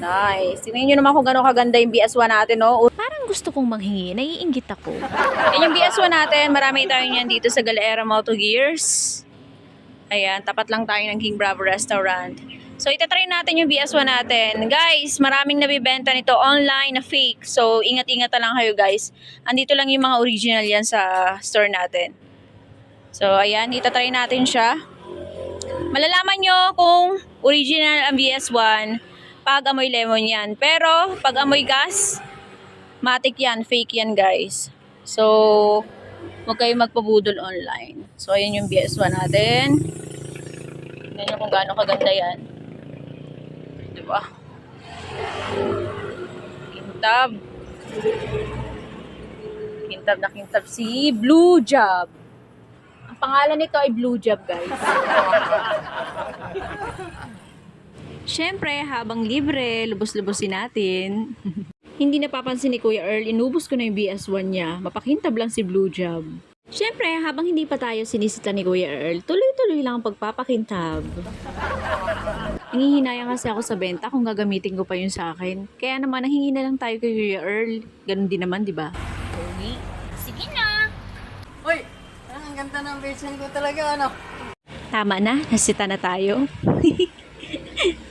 Nice. Tingnan nyo naman kung gano'ng kaganda yung BS1 natin, no? Parang gusto kong manghingi, naiinggit ako. Yan yung BS1 natin. Marami tayo niyan dito sa Galera Moto Gears. Ayan, tapat lang tayo ng King Bravo Restaurant. So, itatry natin yung BS1 natin. Guys, maraming nabibenta nito online na fake. So, ingat-ingat lang kayo guys. Andito lang yung mga original yan sa store natin. So, ayan, itatry natin siya. Malalaman nyo kung original ang BS1 pag amoy lemon yan. Pero, pag amoy gas, matik yan, fake yan guys. So, huwag kayong magpabudol online. So, ayan yung BS1 natin. Tignan kung gaano kaganda yan. Diba? Kintab. Kintab na kintab si Blue Job. Ang pangalan nito ay Blue Job, guys. Siyempre, habang libre, lubos-lubosin natin. Hindi napapansin ni Kuya Earl, inubos ko na yung BS1 niya. Mapakintab lang si Blue Job. Siyempre, habang hindi pa tayo sinisita ni Kuya Earl, tuloy-tuloy lang ang pagpapakintab. Nangihinayang kasi ako sa benta kung gagamitin ko pa yun sa akin. Kaya naman, nanghingi na lang tayo kay Kuya Earl. Ganun din naman, di ba? Sige na! Uy, ang ganda ng basement ko talaga, ano? Tama na, nasita na tayo.